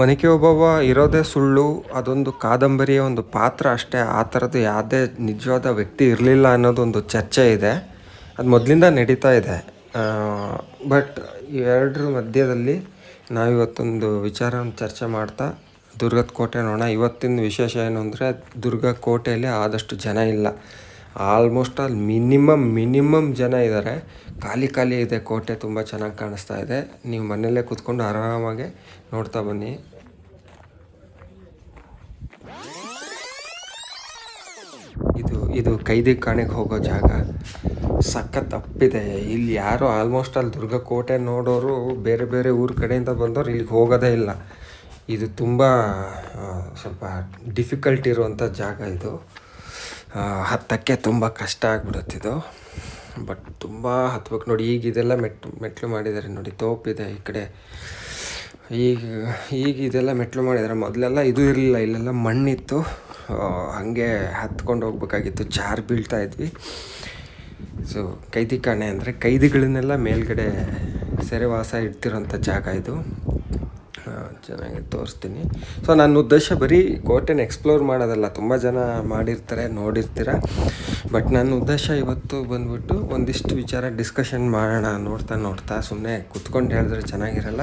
ಒನಕೆ ಓಬವ್ವ ಇರೋದೇ ಸುಳ್ಳು, ಅದೊಂದು ಕಾದಂಬರಿಯ ಒಂದು ಪಾತ್ರ ಅಷ್ಟೇ. ಆ ಥರದ್ದು ಯಾವುದೇ ನಿಜವಾದ ವ್ಯಕ್ತಿ ಇರಲಿಲ್ಲ ಅನ್ನೋದೊಂದು ಚರ್ಚೆ ಇದೆ. ಅದು ಮೊದಲಿಂದ ನಡೀತಾ ಇದೆ. ಬಟ್ ಎರಡರ ಮಧ್ಯದಲ್ಲಿ ನಾವಿವತ್ತೊಂದು ವಿಚಾರವನ್ನು ಚರ್ಚೆ ಮಾಡ್ತಾ, ದುರ್ಗದ ಕೋಟೆ ನೋಡೋಣ ಇವತ್ತಿನ ವಿಶೇಷ ಏನು ಅಂದರೆ, ದುರ್ಗ ಕೋಟೆಯಲ್ಲಿ ಆದಷ್ಟು ಜನ ಇಲ್ಲ. ಆಲ್ಮೋಸ್ಟ್ ಆಲ್ ಮಿನಿಮಮ್ ಮಿನಿಮಮ್ ಜನ ಇದ್ದಾರೆ ಖಾಲಿ ಖಾಲಿ ಇದೆ, ಕೋಟೆ ತುಂಬ ಚೆನ್ನಾಗಿ ಕಾಣಿಸ್ತಾ ಇದೆ. ನೀವು ಮನೆಯಲ್ಲೇ ಕೂತ್ಕೊಂಡು ಆರಾಮಾಗಿ ನೋಡ್ತಾ ಬನ್ನಿ. ಇದು ಇದು ಕೈದಿ ಕಾಣೆಗೆ ಹೋಗೋ ಜಾಗ. ಸಖತ್ ತಪ್ಪಿದೆ. ಇಲ್ಲಿ ಯಾರು ಆಲ್ಮೋಸ್ಟ್ ಅಲ್ಲಿ ದುರ್ಗ ಕೋಟೆ ನೋಡೋರು, ಬೇರೆ ಬೇರೆ ಊರ ಕಡೆಯಿಂದ ಬಂದವರು ಇಲ್ಲಿಗೆ ಹೋಗೋದೇ ಇಲ್ಲ. ಇದು ತುಂಬ ಸ್ವಲ್ಪ ಡಿಫಿಕಲ್ಟ್ ಇರುವಂಥ ಜಾಗ ಇದು. ಹತ್ತಕ್ಕೆ ತುಂಬ ಕಷ್ಟ ಆಗ್ಬಿಡುತ್ತಿದ್ದು ಬಟ್ ತುಂಬ ಹತ್ಬೇಕು ನೋಡಿ, ಈಗ ಇದೆಲ್ಲ ಮೆಟ್, ಮೆಟ್ಲು ಮಾಡಿದ್ದಾರೆ ನೋಡಿ, ತೋಪಿದೆ ಈ ಕಡೆ. ಈಗ ಈಗ ಇದೆಲ್ಲ ಮೆಟ್ಲು ಮಾಡಿದ್ದಾರೆ. ಮೊದಲೆಲ್ಲ ಇದು ಇರಲಿಲ್ಲ, ಇಲ್ಲೆಲ್ಲ ಮಣ್ಣಿತ್ತು. ಹಾಗೆ ಹತ್ಕೊಂಡು ಹೋಗ್ಬೇಕಾಗಿತ್ತು, ಜಾರ್ ಬೀಳ್ತಾ ಇದ್ವಿ. ಸೊ ಕೈದಿ ಕಾಣೆ ಅಂದರೆ ಕೈದಿಗಳನ್ನೆಲ್ಲ ಮೇಲ್ಗಡೆ ಸೆರೆವಾಸ ಇಡ್ತಿರೋಂಥ ಜಾಗ ಇದು. ಚೆನ್ನಾಗಿ ತೋರಿಸ್ತೀನಿ. ಸೊ ನನ್ನ ಉದ್ದೇಶ ಬರೀ ಕೋಟೆನ ಎಕ್ಸ್ಪ್ಲೋರ್ ಮಾಡೋದಲ್ಲ, ತುಂಬ ಜನ ಮಾಡಿರ್ತಾರೆ, ನೋಡಿರ್ತೀರ? ಬಟ್ ನನ್ನ ಉದ್ದೇಶ ಇವತ್ತು ಬಂದ್ಬಿಟ್ಟು ಒಂದಿಷ್ಟು ವಿಚಾರ ಡಿಸ್ಕಷನ್ ಮಾಡೋಣ, ನೋಡ್ತಾ ನೋಡ್ತಾ ಸುಮ್ಮನೆ ಕುತ್ಕೊಂಡು ಹೇಳಿದ್ರೆ ಚೆನ್ನಾಗಿರಲ್ಲ.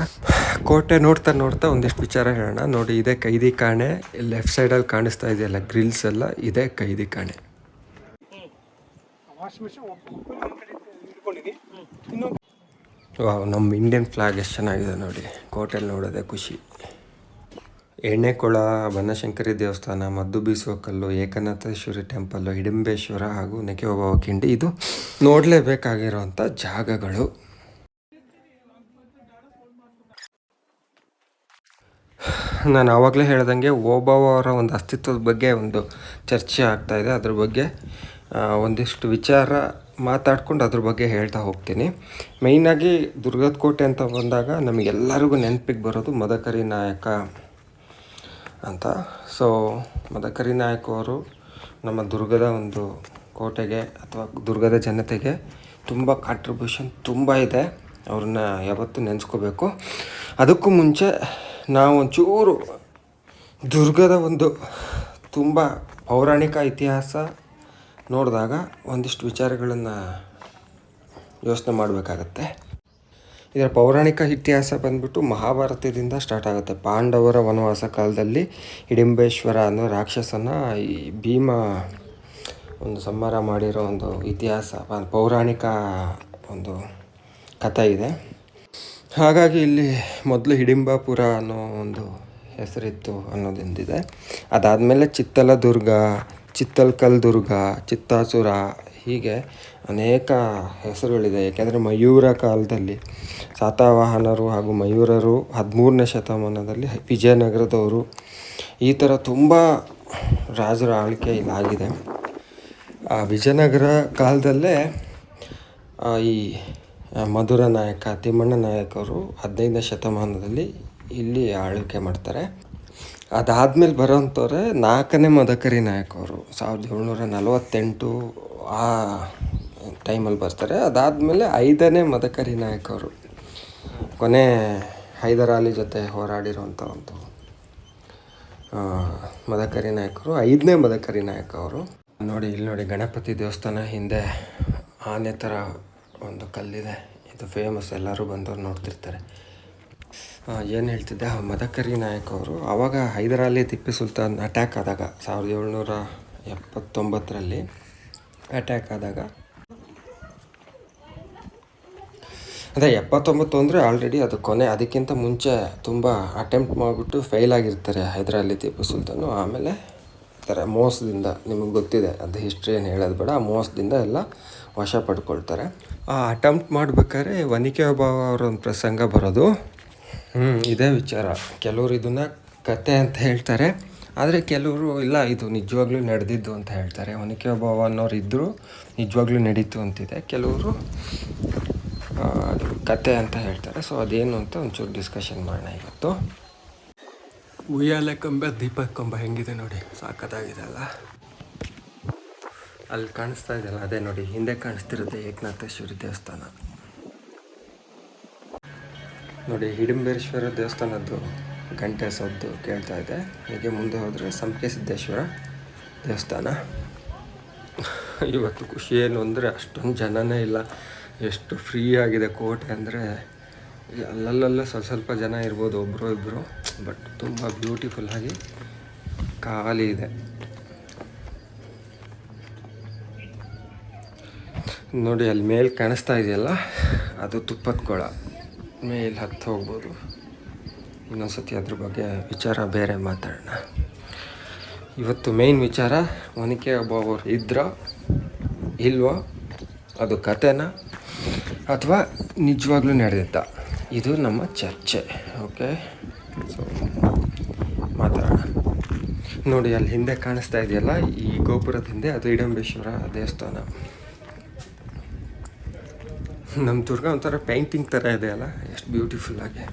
ಕೋಟೆ ನೋಡ್ತಾ ನೋಡ್ತಾ ಒಂದಿಷ್ಟು ವಿಚಾರ ಹೇಳೋಣ. ನೋಡಿ, ಇದೇ ಕೈದಿ ಕಾಣೆ ಲೆಫ್ಟ್ ಸೈಡಲ್ಲಿ ಕಾಣಿಸ್ತಾ ಇದೆಯಲ್ಲ ಗ್ರಿಲ್ಸ್ ಎಲ್ಲ, ಇದೇ ಕೈದಿ ಕಾಣೆ. ಇನ್ನೊಂದು ವಾವ್, ನಮ್ಮ ಇಂಡಿಯನ್ ಫ್ಲಾಗ್ ಎಷ್ಟು ಚೆನ್ನಾಗಿದೆ ನೋಡಿ. ಕೋಟೆಲ್ ನೋಡೋದೆ ಖುಷಿ. ಎಣ್ಣೆಕೊಳ, ಬನಶಂಕರಿ ದೇವಸ್ಥಾನ, ಮದ್ದು ಬೀಸುವ ಕಲ್ಲು, ಏಕನಾಥೇಶ್ವರಿ ಟೆಂಪಲ್ಲು ಹಿಡಿಂಬೇಶ್ವರ ಹಾಗೂ ನೆಕೆ ಓಬವ್ವ ಕಿಂಡಿ. ಇದು ನೋಡಲೇಬೇಕಾಗಿರುವಂಥ ಜಾಗಗಳು. ನಾನು ಆವಾಗಲೇ ಹೇಳ್ದಂಗೆ ಓಬವ್ವ ಅವರ ಒಂದು ಅಸ್ತಿತ್ವದ ಬಗ್ಗೆ ಒಂದು ಚರ್ಚೆ ಆಗ್ತಾ ಇದೆ. ಅದ್ರ ಬಗ್ಗೆ ಒಂದಿಷ್ಟು ವಿಚಾರ ಮಾತಾಡ್ಕೊಂಡು ಅದ್ರ ಬಗ್ಗೆ ಹೇಳ್ತಾ ಹೋಗ್ತೀನಿ. ಮೇಯ್ನಾಗಿ ದುರ್ಗದ ಕೋಟೆ ಅಂತ ಬಂದಾಗ ನಮಗೆಲ್ಲರಿಗೂ ನೆನಪಿಗೆ ಬರೋದು ಮದಕರಿ ನಾಯಕ ಅಂತ. ಸೊ ಮದಕರಿ ನಾಯಕ ಅವರು ನಮ್ಮ ದುರ್ಗದ ಒಂದು ಕೋಟೆಗೆ ಅಥವಾ ದುರ್ಗದ ಜನತೆಗೆ ತುಂಬ ಕಾಂಟ್ರಿಬ್ಯೂಷನ್ ತುಂಬ ಇದೆ. ಅವ್ರನ್ನ ಯಾವತ್ತೂ ನೆನೆಸ್ಕೋಬೇಕು. ಅದಕ್ಕೂ ಮುಂಚೆ ನಾವು ಒಂಚೂರು ದುರ್ಗದ ಒಂದು ತುಂಬ ಪೌರಾಣಿಕ ಇತಿಹಾಸ ನೋಡಿದಾಗ ಒಂದಿಷ್ಟು ವಿಚಾರಗಳನ್ನು ಯೋಚನೆ ಮಾಡಬೇಕಾಗತ್ತೆ. ಇದರ ಪೌರಾಣಿಕ ಇತಿಹಾಸ ಬಂದ್ಬಿಟ್ಟು ಮಹಾಭಾರತದಿಂದ ಸ್ಟಾರ್ಟ್ ಆಗುತ್ತೆ. ಪಾಂಡವರ ವನವಾಸ ಕಾಲದಲ್ಲಿ ಹಿಡಿಂಬೇಶ್ವರ ಅನ್ನೋ ರಾಕ್ಷಸನ ಈ ಭೀಮ ಒಂದು ಸಂಹಾರ ಮಾಡಿರೋ ಒಂದು ಇತಿಹಾಸ ಪೌರಾಣಿಕ ಒಂದು ಕಥೆ ಇದೆ. ಹಾಗಾಗಿ ಇಲ್ಲಿ ಮೊದಲು ಹಿಡಿಂಬಾಪುರ ಅನ್ನೋ ಒಂದು ಹೆಸರಿತ್ತು ಅನ್ನೋದೊಂದಿದೆ. ಅದಾದಮೇಲೆ ಚಿತ್ತಲ ದುರ್ಗ ಚಿತ್ತಲ್ಕಲ್ ದುರ್ಗ ಚಿತ್ತಾಸುರ ಹೀಗೆ ಅನೇಕ ಹೆಸರುಗಳಿದೆ. ಏಕೆಂದರೆ ಮಯೂರ ಕಾಲದಲ್ಲಿ ಸಾತವಾಹನರು ಹಾಗೂ ಮಯೂರರು ಹದಿಮೂರನೇ ಶತಮಾನದಲ್ಲಿ ವಿಜಯನಗರದವರು ಈ ಥರ ತುಂಬ ರಾಜರ ಆಳ್ವಿಕೆ ಇಲ್ಲಾಗಿದೆ ಆ ವಿಜಯನಗರ ಕಾಲದಲ್ಲೇ ಈ ಮಧುರ ನಾಯಕ, ತಿಮ್ಮಣ್ಣ ನಾಯಕರು ಹದಿನೈದನೇ ಶತಮಾನದಲ್ಲಿ ಇಲ್ಲಿ ಆಳ್ವಿಕೆ ಮಾಡ್ತಾರೆ. ಅದಾದಮೇಲೆ ಬರೋಂಥವ್ರೆ ನಾಲ್ಕನೇ ಮದಕರಿ ನಾಯಕ ಅವರು ಸಾವಿರದ ಏಳ್ನೂರ ನಲವತ್ತೆಂಟು ಆ ಟೈಮಲ್ಲಿ ಬರ್ತಾರೆ. ಅದಾದಮೇಲೆ ಐದನೇ ಮದಕರಿ ನಾಯಕ ಅವರು ಕೊನೆ ಹೈದರಾಲಿ ಜೊತೆ ಹೋರಾಡಿರುವಂಥ ಒಂದು ಮದಕರಿ ನಾಯಕರು. ಐದನೇ ಮದಕರಿ ನಾಯಕ ಅವರು ನೋಡಿ, ಇಲ್ಲಿ ನೋಡಿ, ಗಣಪತಿ ದೇವಸ್ಥಾನ ಹಿಂದೆ ಆನೆ ಥರ ಒಂದು ಕಲ್ಲಿದೆ. ಇದು ಫೇಮಸ್ ಎಲ್ಲರೂ ಬಂದವ್ರು ನೋಡ್ತಿರ್ತಾರೆ. ಏನು ಹೇಳ್ತಿದ್ದೆ? ಮದಕರಿ ನಾಯಕ್ ಅವರು. ಆವಾಗ ಹೈದರಾಲಿ ತಿಪ್ಪಿ ಸುಲ್ತಾನ್ ಅಟ್ಯಾಕ್ ಆದಾಗ, ಸಾವಿರದ ಏಳ್ನೂರ ಎಪ್ಪತ್ತೊಂಬತ್ತರಲ್ಲಿ ಅಟ್ಯಾಕ್ ಆದಾಗ ಅದೇ ಎಪ್ಪತ್ತೊಂಬತ್ತು ಅಂದರೆ ಆಲ್ರೆಡಿ ಅದು ಕೊನೆ, ಅದಕ್ಕಿಂತ ಮುಂಚೆ ತುಂಬ ಅಟೆಂಪ್ಟ್ ಮಾಡಿಬಿಟ್ಟು ಫೇಲ್ ಆಗಿರ್ತಾರೆ ಹೈದರಾಲಿ ಟಿಪ್ಪು ಸುಲ್ತಾನು. ಆಮೇಲೆ ಈ ಥರ ಮೋಸದಿಂದ, ನಿಮಗೆ ಗೊತ್ತಿದೆ, ಅದು ಹಿಸ್ಟ್ರಿ ಏನು ಹೇಳೋದು ಬೇಡ, ಮೋಸದಿಂದ ಎಲ್ಲ ವಶ ಪಡ್ಕೊಳ್ತಾರೆ. ಆ ಅಟೆಂಪ್ಟ್ ಮಾಡ್ಬೇಕಾದ್ರೆ ವನಿಕೆ ಒಬ್ಬ ಅವರೊಂದು ಪ್ರಸಂಗ ಬರೋದು. ಹ್ಞೂ ಇದೇ ವಿಚಾರ. ಕೆಲವರು ಇದನ್ನು ಕತೆ ಅಂತ ಹೇಳ್ತಾರೆ. ಆದರೆ ಕೆಲವರು, ಇಲ್ಲ, ಇದು ನಿಜವಾಗ್ಲೂ ನಡೆದಿದ್ದು ಅಂತ ಹೇಳ್ತಾರೆ. ಒನಕೆ ಒಬ್ಬವ ಅನ್ನೋರು ಇದ್ದರು ನಿಜವಾಗ್ಲೂ ನಡೀತು ಅಂತಿದೆ. ಕೆಲವರು ಅದು ಕತೆ ಅಂತ ಹೇಳ್ತಾರೆ. ಸೊ ಅದೇನು ಅಂತ ಒಂಚೂರು ಡಿಸ್ಕಷನ್ ಮಾಡೋಣ ಇವತ್ತು. ಉಯ್ಯಾಲೆ ಕಂಬ ದೀಪ ಕಂಬ ಹೆಂಗಿದೆ ನೋಡಿ. ಸಾಕತ್ತಾಗಿದೆ ಅಲ್ಲ? ಅಲ್ಲಿ ಕಾಣಿಸ್ತಾ ಇದೆಯಲ್ಲ? ಅದೇ ನೋಡಿ, ಹಿಂದೆ ಕಾಣಿಸ್ತಿರುತ್ತೆ ಏಕನಾಥೇಶ್ವರಿ ದೇವಸ್ಥಾನ. ನೋಡಿ ಹಿಡಿಂಬೇಶ್ವರ ದೇವಸ್ಥಾನದ್ದು ಗಂಟೆ ಸದ್ದು ಕೇಳ್ತಾ ಇದೆ. ಹೀಗೆ ಮುಂದೆ ಹೋದರೆ ಸಂಪಿಗೆ ಸಿದ್ದೇಶ್ವರ ದೇವಸ್ಥಾನ. ಇವತ್ತು ಖುಷಿ ಏನು ಅಂದರೆ ಅಷ್ಟೊಂದು ಜನನೇ ಇಲ್ಲ. ಎಷ್ಟು ಫ್ರೀ ಆಗಿದೆ ಕೋಟೆ ಅಂದರೆ. ಅಲ್ಲಲ್ಲಲ್ಲ ಸ್ವಲ್ಪ ಸ್ವಲ್ಪ ಜನ ಇರ್ಬೋದು ಒಬ್ಬರು ಇಬ್ಬರು ಬಟ್ ತುಂಬ ಬ್ಯೂಟಿಫುಲ್ ಆಗಿ ಖಾಲಿ ಇದೆ. ನೋಡಿ, ಅಲ್ಲಿ ಮೇಲೆ ಕಾಣಿಸ್ತಾ ಇದೆಯಲ್ಲ? ಅದು ತುಪ್ಪದ ಕೊಳ. ಮೇಲೆ ಹತ್ತು ಹೋಗ್ಬೋದು. ಇನ್ನೊಂದ್ಸತಿ ಅದ್ರ ಬಗ್ಗೆ ವಿಚಾರ ಬೇರೆ ಮಾತಾಡೋಣ. ಇವತ್ತು ಮೇಯ್ನ್ ವಿಚಾರ ಒನಕೆ ಒಬ್ಬೊಬ್ಬರು ಇದ್ರ ಇಲ್ವೋ? ಅದು ಕತೆನ? ಅಥವಾ ನಿಜವಾಗ್ಲೂ ನಡೆದಿದ್ದ? ಇದು ನಮ್ಮ ಚರ್ಚೆ ಓಕೆ ಸೊ ಮಾತಾಡೋಣ. ನೋಡಿ, ಅಲ್ಲಿ ಹಿಂದೆ ಕಾಣಿಸ್ತಾ ಇದೆಯಲ್ಲ, ಈ ಗೋಪುರದ ಹಿಂದೆ ಅದು ಇಡಂಬೇಶ್ವರ ದೇವಸ್ಥಾನ. ನಮ್ಮ ದುರ್ಗ ಒಂಥರ ಪೇಂಟಿಂಗ್ ಥರ ಇದೆ ಅಲ್ಲ? ಎಷ್ಟು ಬ್ಯೂಟಿಫುಲ್ ಆಗಿ.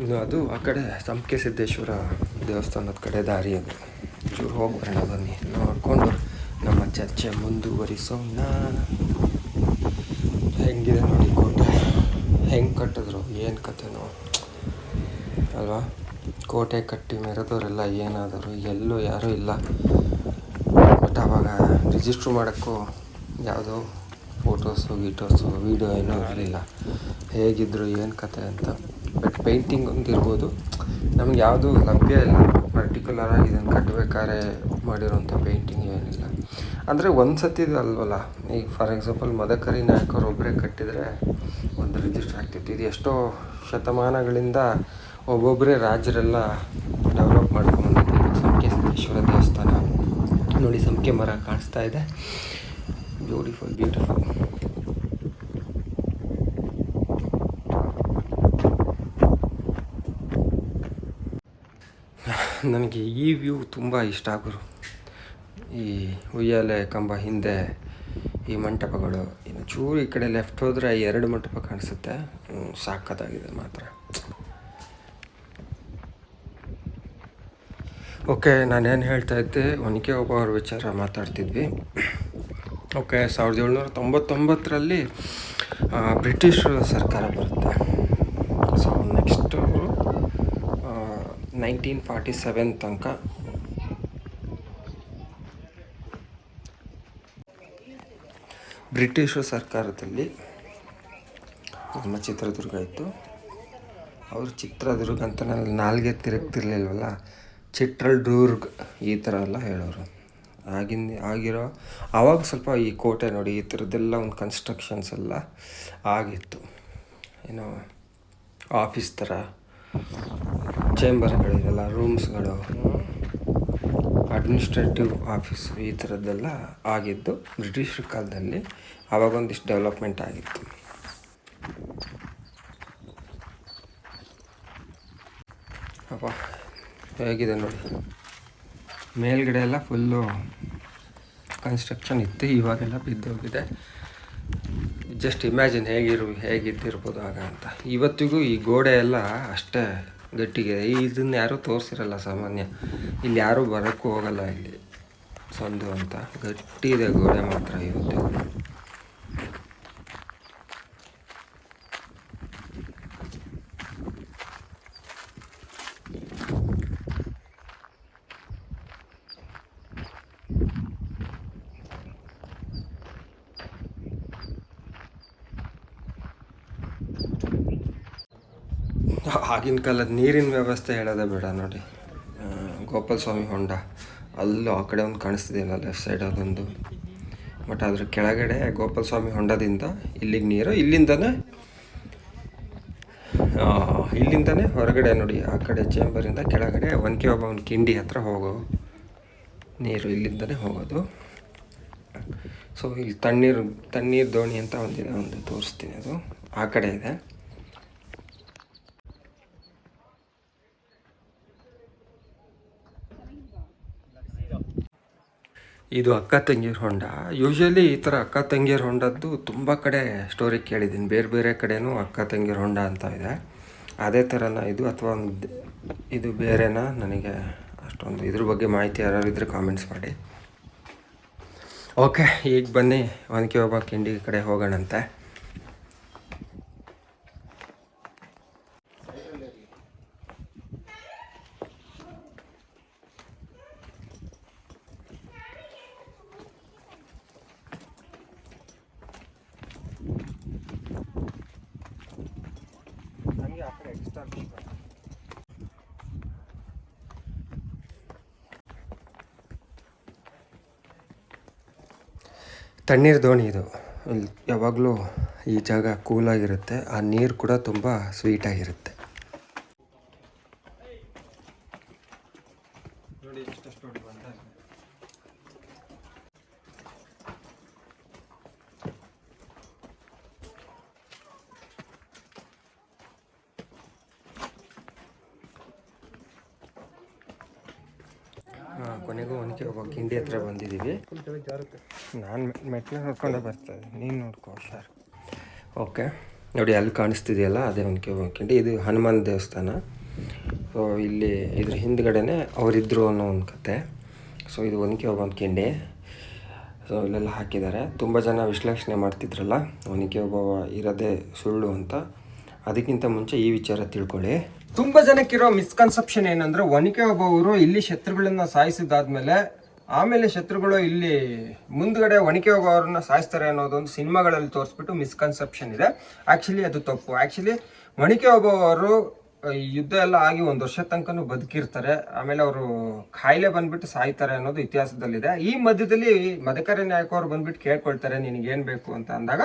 ಇನ್ನು ಅದು ಆ ಕಡೆ ಸಂಪಿಗೆ ಸಿದ್ದೇಶ್ವರ ದೇವಸ್ಥಾನದ ಕಡೆ ದಾರಿ ಅದು. ಚೂರು ಹೋಗಿ ಬರೋಣ ಬನ್ನಿ. ನೋಡಿಕೊಂಡು ನಮ್ಮ ಚರ್ಚೆ ಮುಂದುವರಿಸೋಣ. ಹೆಂಗಿದೆ ನೋಡಿ ಕೋಟೆ. ಹೆಂಗೆ ಕಟ್ಟಿದ್ರು? ಏನು ಕತೆನೋ ಅಲ್ವಾ? ಕೋಟೆ ಕಟ್ಟಿ ಮೆರೆದವರೆಲ್ಲ ಏನಾದರೂ? ಎಲ್ಲೂ ಯಾರೂ ಇಲ್ಲ. ಬಟ್ ಆವಾಗ ರಿಜಿಸ್ಟ್ರ್ ಮಾಡೋಕ್ಕೂ ಯಾವುದೋ ಫೋಟೋಸು, ಗೀಟೋಸು, ವೀಡಿಯೋ ಏನೂ ಇರಲಿಲ್ಲ. ಹೇಗಿದ್ರು ಏನು ಕತೆ ಅಂತ. ಬಟ್ ಪೇಂಟಿಂಗ್ ಒಂದು ಇರ್ಬೋದು. ನಮ್ಗೆ ಯಾವುದು ಲಭ್ಯ ಇಲ್ಲ. ಪರ್ಟಿಕ್ಯುಲರಾಗಿ ಇದನ್ನು ಕಟ್ಟಬೇಕಾದ್ರೆ ಮಾಡಿರೋಂಥ ಪೇಂಟಿಂಗ್ ಏನಿಲ್ಲ. ಅಂದರೆ ಒಂದು ಸತಿದು ಅಲ್ವಲ್ಲ. ಈಗ ಫಾರ್ ಎಕ್ಸಾಂಪಲ್ ಮದಕರಿ ನಾಯಕರು ಒಬ್ಬರೇ ಕಟ್ಟಿದರೆ ಒಂದು ರಿಜಿಸ್ಟರ್ ಆಗ್ತಿತ್ತು. ಇದು ಎಷ್ಟೋ ಶತಮಾನಗಳಿಂದ ಒಬ್ಬೊಬ್ಬರೇ ರಾಜರೆಲ್ಲ ಡೆವಲಪ್ ಮಾಡ್ಕೊಂಡು ಸಂಖ್ಯೆ ಸಿದ್ದೇಶ್ವರ ದೇವಸ್ಥಾನ. ನೋಡಿ ಸಂಖ್ಯೆ ಮರ ಕಾಣಿಸ್ತಾ ಇದೆ. ಬ್ಯೂಟಿಫುಲ್ ಬ್ಯೂಟಿಫುಲ್ ನನಗೆ ಈ ವ್ಯೂ ತುಂಬ ಇಷ್ಟ ಆಗೋರು ಈ ಉಯ್ಯಾಲೆ ಕಂಬ ಹಿಂದೆ ಈ ಮಂಟಪಗಳು ಇನ್ನು ಚೂರು ಈ ಕಡೆ ಲೆಫ್ಟ್ ಹೋದರೆ ಎರಡು ಮಂಟಪ ಕಾಣಿಸುತ್ತೆ. ಸಾಕತ್ತಾಗಿದೆ ಮಾತ್ರ. ಓಕೆ ನಾನೇನು ಹೇಳ್ತಾ ಇದ್ದೆ ಒನಕೆ ಅವ್ರ ವಿಚಾರ ಮಾತಾಡ್ತಿದ್ವಿ. ಓಕೆ ಸಾವಿರದ ಏಳ್ನೂರ ತೊಂಬತ್ತೊಂಬತ್ತರಲ್ಲಿ ಬ್ರಿಟಿಷ್ ಸರ್ಕಾರ ಬರುತ್ತೆ. So next nineteen forty seven ತನಕ. ಬ್ರಿಟಿಷ್ ಸರ್ಕಾರದಲ್ಲಿ ನಮ್ಮ ಚಿತ್ರದುರ್ಗ ಇತ್ತು. ಅವರು ಚಿತ್ರದುರ್ಗ ಅಂತ ನಾಲ್ಗೆ ತಿರುಗ್ತಿರ್ಲಿಲ್ವಲ್ಲ, ಚಿತ್ರದುರ್ಗ್ ಈ ಥರ ಎಲ್ಲ ಹೇಳೋರು. ಆಗಿನ, ಆಗಿರೋ ಆವಾಗ ಸ್ವಲ್ಪ ಈ ಕೋಟೆ ನೋಡಿ, ಈ ಥರದ್ದೆಲ್ಲ ಒಂದು ಕನ್ಸ್ಟ್ರಕ್ಷನ್ಸ್ ಎಲ್ಲ ಆಗಿತ್ತು. ಏನೋ ಆಫೀಸ್ ಥರ ಚೇಂಬರ್ಗಳಿರಲ್ಲ ರೂಮ್ಸ್ಗಳು ಅಡ್ಮಿನಿಸ್ಟ್ರೇಟಿವ್ ಆಫೀಸು ಈ ಥರದ್ದೆಲ್ಲ ಆಗಿದ್ದು ಬ್ರಿಟಿಷ್ ಕಾಲದಲ್ಲಿ ಆವಾಗ ಒಂದಿಷ್ಟು ಡೆವಲಪ್ಮೆಂಟ್ ಆಗಿತ್ತು. ಅಪ್ಪ, ಹೇಗಿದೆ ನೋಡಿ? ಮೇಲ್ಗಡೆ ಎಲ್ಲ ಫುಲ್ಲು ಕನ್ಸ್ಟ್ರಕ್ಷನ್ ಇತ್ತು, ಇವಾಗೆಲ್ಲ ಬಿದ್ದೋಗಿದೆ ಜಸ್ಟ್ ಇಮ್ಯಾಜಿನ್ ಹೇಗಿರು, ಹೇಗಿದ್ದಿರ್ಬೋದು ಆಗ ಅಂತ. ಇವತ್ತಿಗೂ ಈ ಗೋಡೆ ಎಲ್ಲ ಅಷ್ಟೇ ಗಟ್ಟಿಗೆ. ಇದನ್ನು ಯಾರೂ ತೋರಿಸಿರಲ್ಲ ಸಾಮಾನ್ಯ. ಇಲ್ಲಿ ಯಾರೂ ಬರೋಕ್ಕೂ ಹೋಗಲ್ಲ ಇಲ್ಲಿ. ಸಂದು ಅಂತ. ಗಟ್ಟಿ ಇದೆ ಗೋಡೆ ಮಾತ್ರ ಇವತ್ತಿಗೂ ಆಗಿನ ಕಾಲದ ನೀರಿನ ವ್ಯವಸ್ಥೆ ಹೇಳೋದೇ ಬೇಡ ನೋಡಿ. ಗೋಪಾಲ ಸ್ವಾಮಿ ಹೊಂಡ. ಅಲ್ಲೂ ಆ ಕಡೆ ಒಂದು ಕಾಣಿಸ್ತಿದೆಯಲ್ಲ ಲೆಫ್ಟ್ ಸೈಡ್ ಅದೊಂದು ಬಟ್ ಅದ್ರ ಕೆಳಗಡೆ ಗೋಪಾಲ ಸ್ವಾಮಿ ಹೊಂಡದಿಂದ ಇಲ್ಲಿಗೆ ನೀರು, ಇಲ್ಲಿಂದನೇ ಇಲ್ಲಿಂದ ಇಲ್ಲಿಂದನೇ ಹೊರಗಡೆ ನೋಡಿ, ಆ ಕಡೆ ಚೇಂಬರಿಂದ ಕೆಳಗಡೆ ಒನಕೆ ಒಬ್ಬ ಕಿಂಡಿ ಹತ್ರ ಹೋಗೋ ನೀರು ಇಲ್ಲಿಂದನೇ ಹೋಗೋದು. ಸೊ ಇಲ್ಲಿ ತಣ್ಣೀರು ತಣ್ಣೀರು ದೋಣಿ ಅಂತ ಒಂದಿದೆ, ಒಂದು ತೋರಿಸ್ತೀನಿ ಅದು. ಆ ಕಡೆ ಇದೆ. ಇದು ಅಕ್ಕ ತಂಗಿಯರ ಹೊಂಡ. ಯೂಶ್ವಲಿ ಈ ಥರ ಅಕ್ಕ ತಂಗಿಯರ ಹೊಂಡದ್ದು ತುಂಬ ಕಡೆ ಸ್ಟೋರಿ ಕೇಳಿದ್ದೀನಿ. ಬೇರೆ ಬೇರೆ ಕಡೆನೂ ಅಕ್ಕ ತಂಗಿಯರ ಹೊಂಡ ಅಂತ ಇದೆ. ಅದೇ ಥರನ ಇದು ಅಥವಾ ಒಂದು ಇದು ಬೇರೆನಾ ನನಗೆ ಅಷ್ಟೊಂದು ಇದ್ರ ಬಗ್ಗೆ ಮಾಹಿತಿ ಯಾರು ಇದ್ರೆ ಕಾಮೆಂಟ್ಸ್ ಮಾಡಿ. ಓಕೆ ಈಗ ಬನ್ನಿ ಒನಕೆ ಒಬ್ಬ ಕಿಂಡಿ ಕಡೆ ಹೋಗೋಣಂತೆ ಸಾಕು ತಣ್ಣೀರು ದೋಣಿ ಇದು. ಯಾವಾಗಲೂ ಈ ಜಾಗ ಕೂಲಾಗಿರುತ್ತೆ ಆ ನೀರು ಕೂಡ ತುಂಬ ಸ್ವೀಟಾಗಿರುತ್ತೆ ನೋಡಿ ಎಷ್ಟೆಷ್ಟು ನೋಡಿ ಬಂದ ಕೊನೆಗೂ ಒನಕೆ ಒಬ್ಬ ಕಿಂಡಿ ಹತ್ರ ಬಂದಿದ್ದೀವಿ. ನಾನು ಮೆಟ್ಲು ನೋಡ್ಕೊಂಡೆ ಬರ್ತಾಯಿದ್ದೆ ನೀನು ನೋಡ್ಕೋ ಸರ್ ಓಕೆ. ನೋಡಿ, ಅಲ್ಲಿ ಕಾಣಿಸ್ತಿದೆಯಲ್ಲ, ಅದೇ ಒನಕೆ ಒಬ್ಬ ಕಿಂಡಿ. ಇದು ಹನುಮಾನ್ ದೇವಸ್ಥಾನ. ಸೊ ಇಲ್ಲಿ ಇದ್ರ ಹಿಂದ್ಗಡೆನೆ ಅವರಿದ್ದರು ಅನ್ನೋ ಒಂದು ಕತೆ. ಸೊ ಇದು ಒನಕೆ ಒಬ್ಬ ಕಿಂಡಿ. ಸೊ ಇಲ್ಲೆಲ್ಲ ಹಾಕಿದ್ದಾರೆ. ತುಂಬ ಜನ ವಿಶ್ಲೇಷಣೆ ಮಾಡ್ತಿದ್ರಲ್ಲ ಒನಕೆ ಒಬ್ಬ ಇರೋದೇ ಸುಳ್ಳು ಅಂತ. ಅದಕ್ಕಿಂತ ಮುಂಚೆ ಈ ವಿಚಾರ ತಿಳ್ಕೊಳ್ಳಿ. ತುಂಬ ಜನಕ್ಕಿರೋ ಮಿಸ್ಕನ್ಸೆಪ್ಷನ್ ಏನಂದ್ರೆ ಒನಕೆ ಒಬ್ಬವರು ಇಲ್ಲಿ ಶತ್ರುಗಳನ್ನ ಸಾಯಿಸಿದಾದ್ಮೇಲೆ ಆಮೇಲೆ ಶತ್ರುಗಳು ಇಲ್ಲಿ ಮುಂದ್ಗಡೆ ಒನಕೆ ಅವರನ್ನ ಸಾಯಿಸ್ತಾರೆ ಅನ್ನೋದೊಂದು ಸಿನಿಮಾಗಳಲ್ಲಿ ತೋರಿಸ್ಬಿಟ್ಟು ಮಿಸ್ಕನ್ಸೆಪ್ಷನ್ ಇದೆ. ಆಕ್ಚುಲಿ ಅದು ತಪ್ಪು. ಆಕ್ಚುಲಿ ಒನಕೆ ಒಬ್ಬವರು ಯುದ್ಧ ಎಲ್ಲ ಆಗಿ ಒಂದು ವರ್ಷ ತನಕನೂ ಬದುಕಿರ್ತಾರೆ. ಆಮೇಲೆ ಅವರು ಕಾಯಿಲೆ ಬಂದ್ಬಿಟ್ಟು ಸಾಯ್ತಾರೆ ಅನ್ನೋದು ಇತಿಹಾಸದಲ್ಲಿದೆ. ಈ ಮಧ್ಯದಲ್ಲಿ ಮದಕರಿ ನಾಯಕ ಅವ್ರು ಬಂದ್ಬಿಟ್ಟು ಕೇಳ್ಕೊಳ್ತಾರೆ ನಿನಗೆ ಏನ್ ಬೇಕು ಅಂತ ಅಂದಾಗ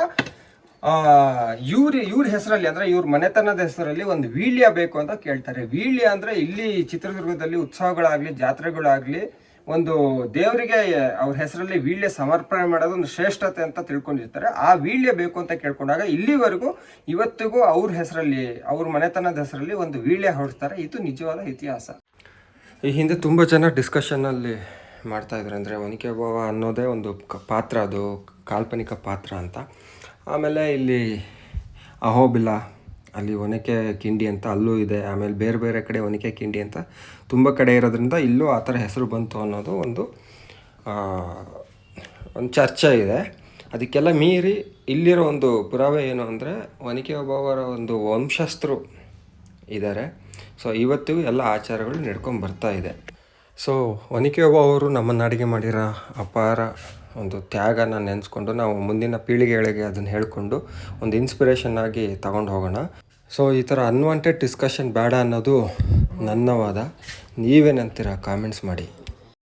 ಇವ್ರ ಇವ್ರ ಹೆಸರಲ್ಲಿ ಅಂದ್ರೆ ಇವ್ರ ಮನೆತನದ ಹೆಸರಲ್ಲಿ ಒಂದು ವೀಳ್ಯ ಬೇಕು ಅಂತ ಕೇಳ್ತಾರೆ. ವೀಳ್ಯ ಅಂದ್ರೆ ಇಲ್ಲಿ ಚಿತ್ರದುರ್ಗದಲ್ಲಿ ಉತ್ಸವಗಳಾಗ್ಲಿ, ಜಾತ್ರೆಗಳಾಗ್ಲಿ ಒಂದು ದೇವರಿಗೆ ಅವ್ರ ಹೆಸರಲ್ಲಿ ವೀಳ್ಯ ಸಮರ್ಪಣೆ ಮಾಡೋದು ಒಂದು ಶ್ರೇಷ್ಠತೆ ಅಂತ ತಿಳ್ಕೊಂಡಿರ್ತಾರೆ. ಆ ವೀಳ್ಯ ಬೇಕು ಅಂತ ಕೇಳ್ಕೊಂಡಾಗ ಇಲ್ಲಿವರೆಗೂ ಇವತ್ತಿಗೂ ಅವ್ರ ಹೆಸರಲ್ಲಿ, ಅವ್ರ ಮನೆತನದ ಹೆಸರಲ್ಲಿ ಒಂದು ವೀಳ್ಯ ಹೊಡ್ತಾರೆ ಇದು ನಿಜವಾದ ಇತಿಹಾಸ. ಈ ಹಿಂದೆ ತುಂಬ ಜನ ಡಿಸ್ಕಷನಲ್ಲಿ ಮಾಡ್ತಾ ಇದ್ದಾರೆ ಅಂದರೆ ಒನಕೆ ಓಬವ್ವ ಅನ್ನೋದೇ ಒಂದು ಪಾತ್ರ ಅದು, ಕಾಲ್ಪನಿಕ ಪಾತ್ರ ಅಂತ. ಆಮೇಲೆ ಇಲ್ಲಿ ಅಹೋಬಿಲ, ಅಲ್ಲಿ ಒನಕೆ ಕಿಂಡಿ ಅಂತ ಅಲ್ಲೂ ಇದೆ, ಆಮೇಲೆ ಬೇರೆ ಬೇರೆ ಕಡೆ ಒನಕೆ ಕಿಂಡಿ ಅಂತ ತುಂಬ ಕಡೆ ಇರೋದ್ರಿಂದ ಇಲ್ಲೂ ಆ ಥರ ಹೆಸರು ಬಂತು ಅನ್ನೋದು ಒಂದು ಒಂದು ಚರ್ಚೆ ಇದೆ. ಅದಕ್ಕೆಲ್ಲ ಮೀರಿ ಇಲ್ಲಿರೋ ಒಂದು ಪುರಾವೆ ಏನು ಅಂದರೆ ಒನಕೆ ಒಬ್ಬವರ ಒಂದು ವಂಶಸ್ಥರು ಇದ್ದಾರೆ. ಸೊ ಇವತ್ತಿಗೂ ಎಲ್ಲ ಆಚಾರಗಳು ನಡ್ಕೊಂಡು ಬರ್ತಾ ಇದೆ. ಸೊ ಒನಕೆ ಅವರು ನಮ್ಮನ್ನು ಅಡುಗೆ ಮಾಡಿರೋ ಅಪಾರ ಒಂದು ತ್ಯಾಗನ ನೆನೆಸ್ಕೊಂಡು ನಾವು ಮುಂದಿನ ಪೀಳಿಗೆಗಳಿಗೆ ಅದನ್ನು ಹೇಳಿಕೊಂಡು ಒಂದು ಇನ್ಸ್ಪಿರೇಷನ್ ಆಗಿ ತಗೊಂಡು ಹೋಗೋಣ. ಸೊ ಈ ಥರ ಅನ್ವಾಂಟೆಡ್ ಡಿಸ್ಕಷನ್ ಬೇಡ ಅನ್ನೋದು ನನ್ನ ವಾದ ನೀವೇನಂತೀರ ಕಾಮೆಂಟ್ಸ್ ಮಾಡಿ.